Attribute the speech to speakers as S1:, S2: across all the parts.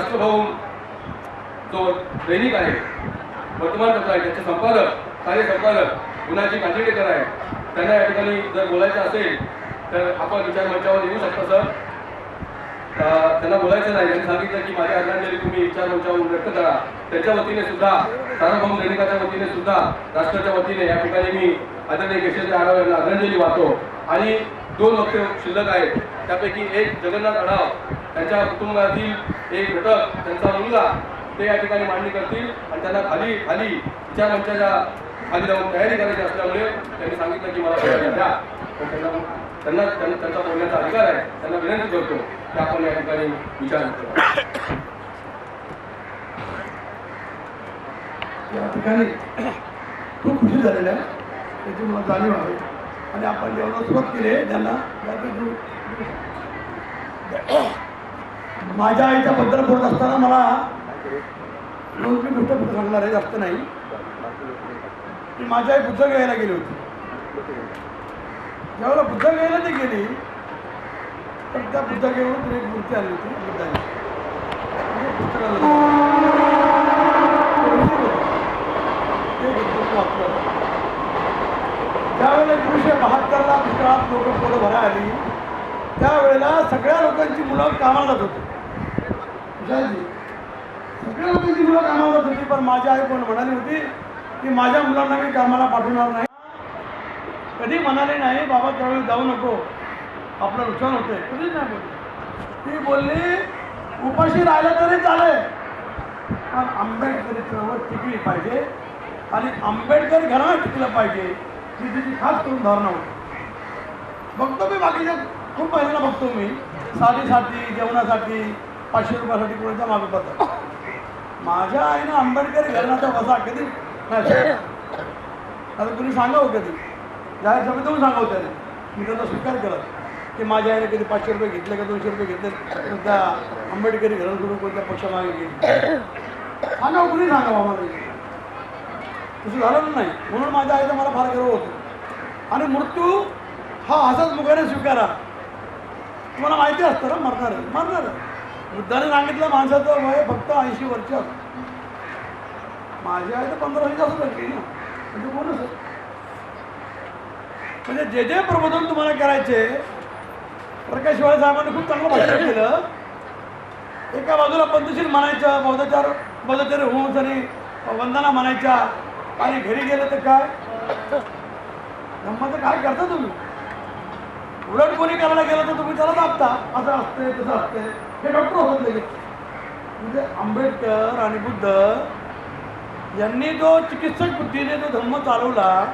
S1: राष्ट्रभवन जो दैनिक आहे वर्तमानपत्र आहे त्याचे संपादक कार्य संपादक गुणाजी कांदिडेकर आहे. त्यांना या ठिकाणी जर बोलायचं असेल तर आपण विचार मंचावर येऊ शकता सर. त्यांना बोलायचं नाही. त्यांनी सांगितलं की माझ्या आदरांजली तुम्ही विचार मंचावर व्यक्त करा. त्याच्या वतीने सुद्धा सार्वभौम दैनिकाच्या वतीने सुद्धा राष्ट्राच्या वतीने या ठिकाणी मी आदरणीय केशवजी आढाव यांना आदरांजली वाहतो. आणि दोन वक्ते शिल्लक आहेत. त्यापैकी एक जगन्नाथ आढाव त्यांच्या कुटुंबातील एक घटक त्यांचा मुलगा ते या ठिकाणी मांडणी करतील आणि त्यांना खाली खाली त्या मंचाच्या खाली जाऊन तयारी करायची असल्यामुळे त्यांनी सांगितलं की मला बोलायला द्या. पण त्यांना त्यांना त्यांचा बोलण्याचा अधिकार आहे. त्यांना विनंती करतो की आपण या ठिकाणी विचार करतो
S2: या ठिकाणी खूप खुशी झालेल्या आहे त्याची मला जाणीव आहे. आणि आपण जेवढं सुरुवात केली त्यांना त्यापैकी माझ्या आईच्या बद्दल बोलत असताना मला दोन तीन गोष्ट फक्त सांगणार आहे जास्त नाही. ती माझी आई बुद्ध घ्यायला गेली होती. ज्यावेळेला बुद्ध घ्यायला ती गेली तर त्या बुद्ध घेऊन तिने एक मूर्ती आली होती बुद्धाची. म्हणजे ज्यावेळेला एकोणीसशे बहात्तरला पुष्कळात लोक पोरं भरा आली. त्यावेळेला सगळ्या लोकांची मुलं कामाला जात होती. विशालजी, सगळ्या लोकांची मुलं कामाला होती पण माझी आई कोण म्हणाली होती की माझ्या मुलांना मी कामाला पाठवणार नाही. कधी म्हणाले नाही बाबा त्यावेळी जाऊ नको. आपलं नुकसान होतंय. कधीच नाही बोलली. ती बोलली उपाशी राहिलं तरी चालेल. पण आंबेडकर टिकली पाहिजे आणि आंबेडकर घरावर टिकलं पाहिजे ही तिची खास करून धारणा होती. बघतो मी बाकीच्या खूप महिन्यांना बघतो मी. साधीसाठी जेवणासाठी पाचशे रुपयासाठी कोणाच्या मागे पत्र माझ्या आईनं आंबेडकरी घराण्याचा वसा कधी नाही. आता तुम्ही सांगावं कधी? जाहीर सभेत तुम्ही सांगावं त्याने मी त्यांना स्वीकार केला. की माझ्या आईने कधी पाचशे रुपये घेतले का दोनशे रुपये घेतले? कोणत्या आंबेडकरी घरात सोडून कोणत्या पक्षामागे गेली सांगा कुणी सांगा आम्हाला? तसं झालं नाही. म्हणून माझ्या आईचा मला फार गर्व होतो. आणि मृत्यू हा असाच मुखाने स्वीकारा. तुम्हाला माहिती असतं ना मरणार. मरणार. बुद्धाने सांगितलं माणसाचं वय फक्त ऐंशी वर्ष. असतं माझी आई तर पंधरा वर्ष असं भेटली ना म्हणजे कोणच म्हणजे जे जे प्रबोधन तुम्हाला करायचे प्रकाश शिवाय साहेबांनी खूप चांगलं भाषण केलं. एका बाजूला पद्धतशीर म्हणायचं बौद्धाचार बौद्धाचार्य होऊन आणि वंदना म्हणायच्या आणि घरी गेलं तर काय? धम्माचं काय करता तुम्ही? उलट कोणी करायला गेलं तर तुम्ही त्याला दाबता. असं असतंय तसं असतंय. हे डॉक्टर होत लगेच म्हणजे आंबेडकर आणि बुद्ध यांनी जो चिकित्सक बुद्धीने जो धर्म चालवला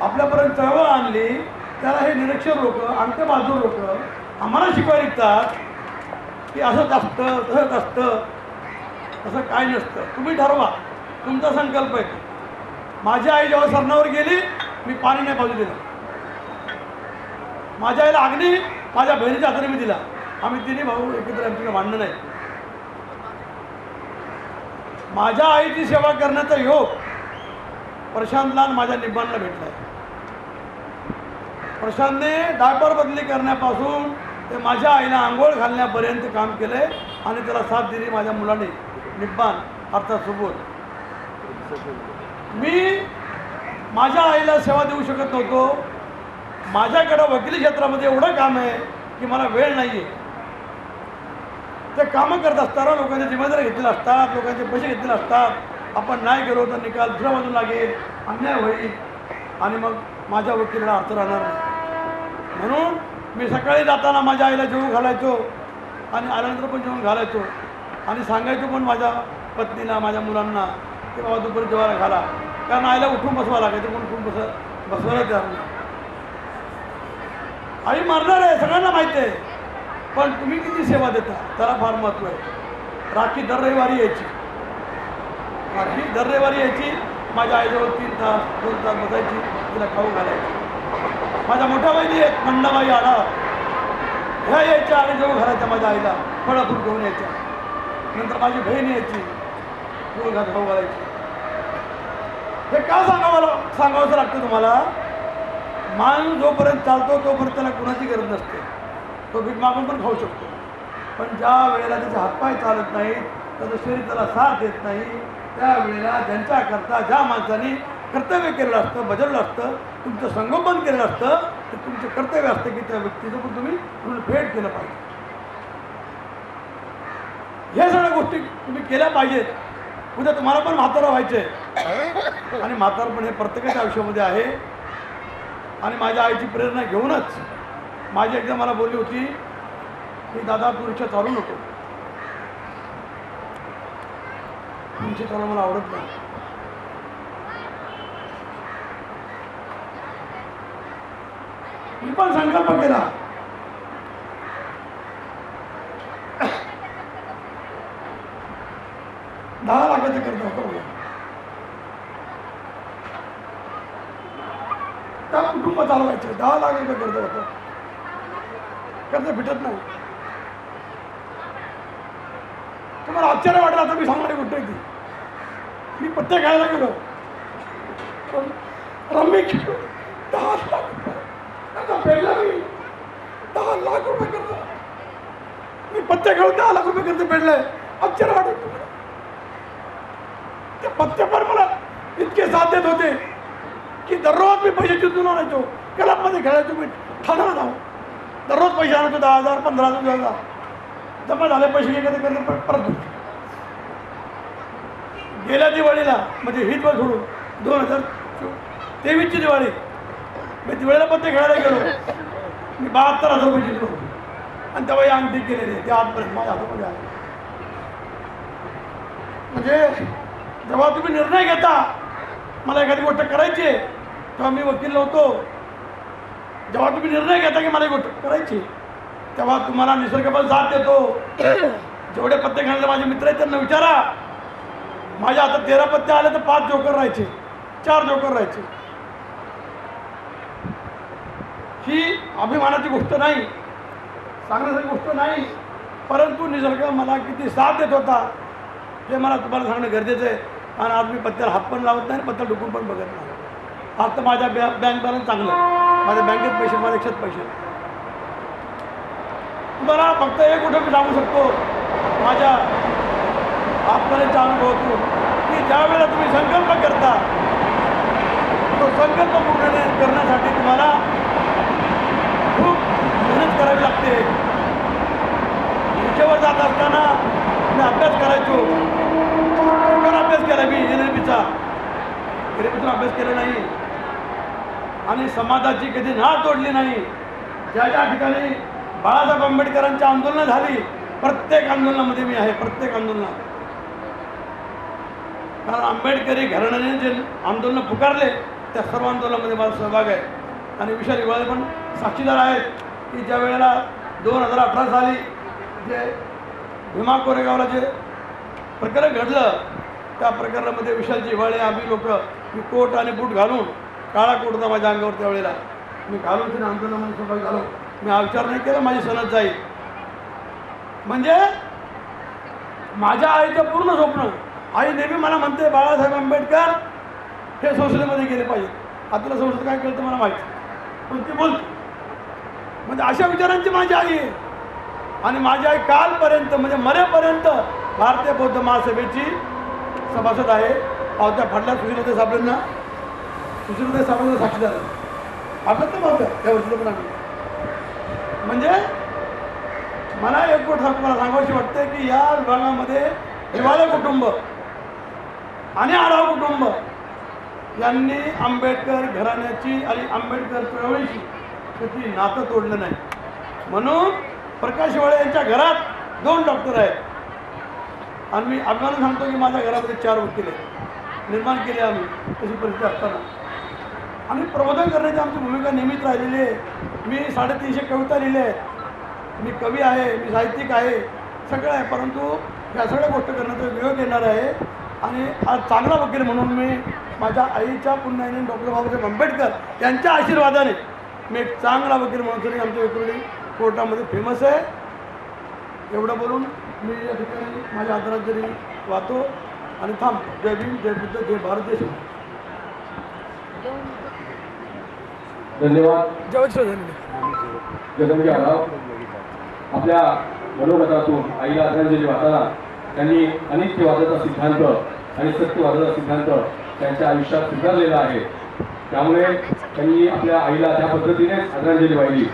S2: आपल्यापर्यंत चळवळ आणली त्याला हे निरक्षर लोक अंत्यबाजू लोक आम्हाला शिकवायला निघतात की असंच असतं तसंच असतं तसं काय नसतं. तुम्ही ठरवा. तुमचा संकल्प आहे. माझी आई जेव्हा सरणावर गेली मी पाणी नाही बाजू दिलं. माझ्या आईला अग्नी माझ्या बहिणीच्या हाताने मी दिला. आम्ही तिन्ही भाऊ एकत्र आमच्याकडे भांडणं नाही. माझ्या आईची सेवा करण्याचा योग प्रशांतला माझ्या निब्बांना भेटला प्रशांतने डायपर बदली करण्यापासून ते माझ्या आईला आंघोळ घालण्यापर्यंत काम केले आणि त्याला साथ दिली माझ्या मुलाने निब्बान अर्थात सुबोध. मी माझ्या आईला सेवा देऊ शकत नव्हतो. माझ्याकडं वकिली क्षेत्रामध्ये एवढं काम आहे की मला वेळ नाही आहे ते कामं करत असताना लोकांच्या जिम्मेदारी घेतलेल्या असतात लोकांचे पैसे घेतलेले असतात. आपण नाही गेलो तर निकाल दुसऱ्या बाजूला लागेल अन्याय होईल. आणि मग माझ्या वकिलाला अर्थ राहणार नाही. म्हणून मी सकाळी जाताना माझ्या आईला जेवू घालायचो आणि आल्यानंतर पण जेवण घालायचो. आणि सांगायचो पण माझ्या पत्नीला माझ्या मुलांना की बाबा दुपारी जेवायला घाला. कारण आईला उठून बसवा लागायचं पण उठून बस बसवायला तयार नाही. आई मरणार आहे सगळ्यांना माहिती आहे. पण तुम्ही किती सेवा देता? त्याला फार महत्त्व आहे. राखी दर रविवारी यायची. राखी दर रविवारी यायची माझ्या आईजवळ तीन तास दोन तास बसायची तिला खाऊ घालायची. माझ्या मोठ्या बहिणी आहेत मंडाबाई आडा. ह्या यायच्या आईजवळ घालायच्या माझ्या आईला. फळं फूट घेऊन यायच्या. नंतर माझी बहीण यायची. जेवू घात खाऊ घालायची. हे का सांगावं सांगावंसं लागतं तुम्हाला? माणूस जोपर्यंत चालतो तोपर्यंत त्याला कुणाची गरज नसते. तो भीक मागून पण खाऊ शकतो. पण ज्या वेळेला त्याचे हातपाय चालत नाहीत त्याचं शरीर त्याला साथ देत नाही त्यावेळेला ज्यांच्याकरता ज्या माणसाने कर्तव्य केलेलं असतं बजावलं असतं तुमचं संगोपन केलेलं असतं तर तुमचं कर्तव्य असतं की त्या व्यक्तीचं पण तुम्ही फेड केलं पाहिजे. ह्या सगळ्या गोष्टी तुम्ही केल्या पाहिजेत. उद्या तुम्हाला पण म्हातारा व्हायचे आणि म्हातारपण हे प्रत्येकाच्या आयुष्यामध्ये आहे. आणि माझ्या आईची प्रेरणा घेऊनच माझी एकदा मला बोलली होती की दादा तू रिक्षा चालू नको. रिक्षा चालू मला आवडत नाही. मी पण संकल्प केला. दहा लाखाचं कर्ज होतं त्या कुटुंब चालवायचे दहा लाखाचं कर्ज होतं. कर्ज भेटत नाही. तुम्हाला आश्चर्य वाटलं आता मी सांगणार गोष्ट आहे ती. मी पत्ते खायला गेलो. पण रम्मी खेळलो दहा लाख रुपये. फेडला मी दहा लाख रुपये कर्ज. मी पत्ते खेळून दहा लाख रुपये कर्ज फेडलंय. आश्चर्य वाटत ते पत्ते पण मला इतके साथ देत होते की दररोज मी पैसे जिंकून आणायचो. क्लबमध्ये खेळायचो मी. ठाणार जाऊ दररोज पैसे आणतो दहा हजार पंधरा हजार वीस हजार. जमा झाले पैसे एखादे कर्ज परत गेल्या दिवाळीला म्हणजे ही दिवस सोडून दोन हजार तेवीसची दिवाळी. मी दिवाळीला पत्ते खेळायला गेलो. मी बहात्तर हजार रुपये जिंकलो. आणि तेव्हा या अंगठी केलेली ते आजपर्यंत माझ्या हातामध्ये आहे. म्हणजे जेव्हा तुम्ही निर्णय घेता मला एखादी गोष्ट करायची आहे तेव्हा मी वकील नव्हतो. जेव्हा तुम्ही निर्णय घेता की मला गोष्ट करायची तेव्हा तुम्हाला निसर्ग साथ देतो. जेवढे पत्ते खेळले माझे मित्र आहेत त्यांना विचारा. माझ्या आता तेरा पत्ते आले तर पाच जोकर राहायचे. चार जोकर राहायचे. ही अभिमानाची गोष्ट नाही सांगण्यासारखी गोष्ट नाही परंतु निसर्ग मला किती साथ देत होता हे मला तुम्हाला सांगणं गरजेचं आहे. आणि आज मी पत्त्याला हात पण लावत नाही पत्ता डुकून पण बघत नाही. आज तर माझ्या बॅ बँक बॅलन्स चांगलं आहे. माझ्या बँकेत पैसे माझ्या लक्षात पैसे. तुम्हाला फक्त एक कुठं मी सांगू शकतो. माझ्या आत्मनेच्या अनुभवातून की ज्या वेळेला तुम्ही संकल्प करता तो संकल्प पूर्ण करण्यासाठी तुम्हाला खूप मेहनत करावी लागते. रिक्षेवर जात असताना मी अभ्यास करायचो. अभ्यास केला मी एल एल बीचा एल अभ्यास केला नाही. आणि समाजाची कधी नाळ तोडली नाही. ज्या ज्या ठिकाणी बाळासाहेब आंबेडकरांची आंदोलनं झाली प्रत्येक आंदोलनामध्ये मी आहे प्रत्येक आंदोलनात. कारण आंबेडकरी घराण्याने जे आंदोलनं पुकारले त्या सर्व आंदोलनामध्ये माझा सहभाग आहे. आणि विशाल हिवाळे पण साक्षीदार आहेत की ज्या वेळेला दोन हजार अठरा साली जे भीमा कोरेगावला जे प्रकरण घडलं त्या प्रकरणामध्ये विशालजी हिवाळे आम्ही लोक कोट आणि बूट घालून काळा कोट होता माझ्या अंगावर त्यावेळेला. मी घालून तिने आंदोलनामध्ये सहभागी झालो मी हा विचार नाही केला माझी सनद जाईल. म्हणजे माझ्या आईचं पूर्ण स्वप्न आई नेहमी मला म्हणते बाळासाहेब आंबेडकर हे संसदेमध्ये गेले पाहिजे आता तुला संसद काय कळतं मला माहिती पण ती बोलते. म्हणजे अशा विचारांची माझी आई आहे. आणि माझी आई कालपर्यंत म्हणजे मरेपर्यंत भारतीय बौद्ध महासभेची सभासद आहे. पावत्या सुशील होते साहेबांना सुशीलते सामान्य साक्षीदार आहे. आपलं तर त्या वर्षीचं पण आम्ही. म्हणजे मला एक गोष्ट मला सांगावीशी वाटते की या विभागामध्ये हिवाळे कुटुंब आणि आढाव कुटुंब यांनी आंबेडकर घराण्याची आणि आंबेडकर चळवळीशी त्याची नातं तोडलं नाही. म्हणून प्रकाश हिवाळे यांच्या घरात दोन डॉक्टर आहेत. आणि मी अभिमान सांगतो की माझ्या घरामध्ये चार वकील आहेत. निर्माण केले आम्ही तशी परिस्थिती असताना. आणि प्रबोधन करण्याची आमची भूमिका नेहमीच राहिलेली आहे. मी साडेतीनशे कविता लिहिल्या आहेत. मी कवी आहे मी साहित्यिक आहे सगळं आहे. परंतु या सगळ्या गोष्टी करण्याचा विवेक येणार आहे. आणि आज चांगला वकील म्हणून मी माझ्या आईच्या पुण्याने डॉक्टर बाबासाहेब आंबेडकर यांच्या आशीर्वादाने मी एक चांगला वकील म्हणून तरी आमच्या विक्रोळी कोर्टामध्ये फेमस आहे. एवढं बोलून मी या ठिकाणी माझ्या आदरांजली वाहतो आणि थांबतो. जय भीम जय बुद्ध जय भारत देश.
S1: धन्यवाद. आढाव. आपल्या मनोगतातून आईला आदरांजली वाहताना त्यांनी अनित्यवादाचा सिद्धांत आणि सत्यवादाचा सिद्धांत त्यांच्या आयुष्यात स्वीकारलेला आहे. त्यामुळे त्यांनी आपल्या आईला त्या पद्धतीनेच आदरांजली वाहिली.